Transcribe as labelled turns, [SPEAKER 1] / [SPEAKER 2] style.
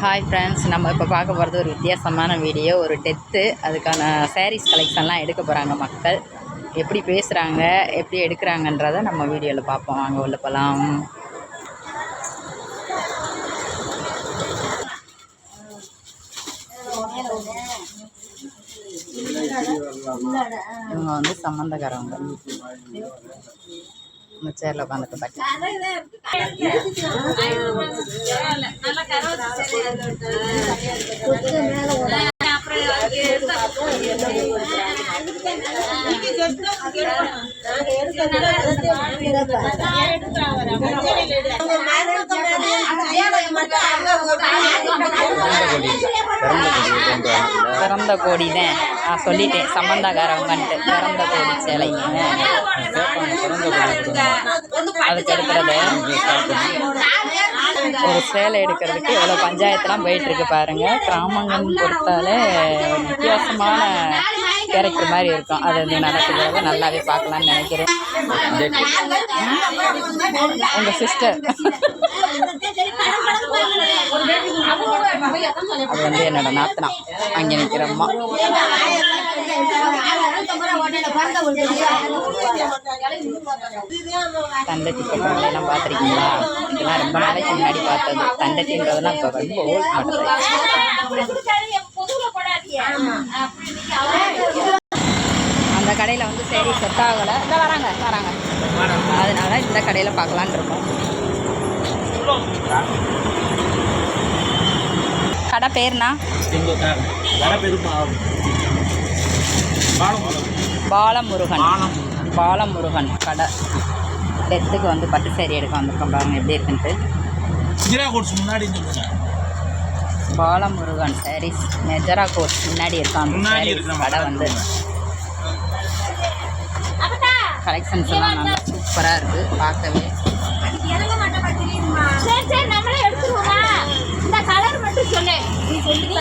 [SPEAKER 1] Hi friends நம்ம இப்போ பார்க்க போகிறது ஒரு வித்தியாசமான வீடியோ ஒரு டெத்து அதுக்கான சாரீஸ் கலெக்ஷன்லாம் எடுக்க போகிறாங்க மக்கள். எப்படி பேசுகிறாங்க எப்படி எடுக்கிறாங்கன்றதை நம்ம வீடியோவில் பார்ப்போம். வாங்க உள்ள போகலாம் இவங்க வந்து சம்மந்தக்காரவங்க. இந்த சேரில் உட்காந்துட்டு பாட்டி பிறந்த கோடி தான். நான் சொல்லிட்டேன் சம்மந்தக்காரவங்கன்ட்டு பிறந்த கோடி சேலைங்க. அதுக்கு எடுக்கிறது ஒரு சேலை எடுக்கிறதுக்கு எவ்வளோ பஞ்சாயத்துலாம் போயிட்டுருக்கு பாருங்கள் கிராமங்கள்னு பொறுத்தாலே ஒரு வித்தியாசமான கேரக்டர் மாதிரி இருக்கும். அது வந்து நடக்கிறத நல்லாவே பார்க்கலான்னு நினைக்கிறேன். உங்கள் சிஸ்டர் அது வந்து என்னோட நாத்தனா. அங்கே நிற்கிற அம்மா. தண்டட்டி பார்த்துருக்கீங்களா? இதெல்லாம் ரொம்ப நாளைக்கு முன்னாடி பார்த்தது. தண்டட்டின்றதெல்லாம் இப்போ ரொம்ப ஓல்ட் அந்த கடையில் வந்து சரி செட் ஆகலை. இந்த வராங்க வராங்க. அதனால இந்த கடையில் பார்க்கலான்னு இருக்கோம். கடை பேர்னா பாலமுருகன். பாலமுருகன் கடை. டெத்துக்கு வந்து பட்டு சேரி எடுக்க வந்திருக்கோம் பாருங்க எப்படி இருக்குன்ட்டு.
[SPEAKER 2] முன்னாடி.
[SPEAKER 1] பாலமுருகன் சாரீஸ் மெஜரா கோர்ஸ் முன்னாடி இருக்கான்
[SPEAKER 2] இருக்கிற
[SPEAKER 1] கடை வந்து. கலெக்ஷன்ஸ் எல்லாம் நல்லா சூப்பராக இருக்குது பார்க்கவே.
[SPEAKER 3] suntik.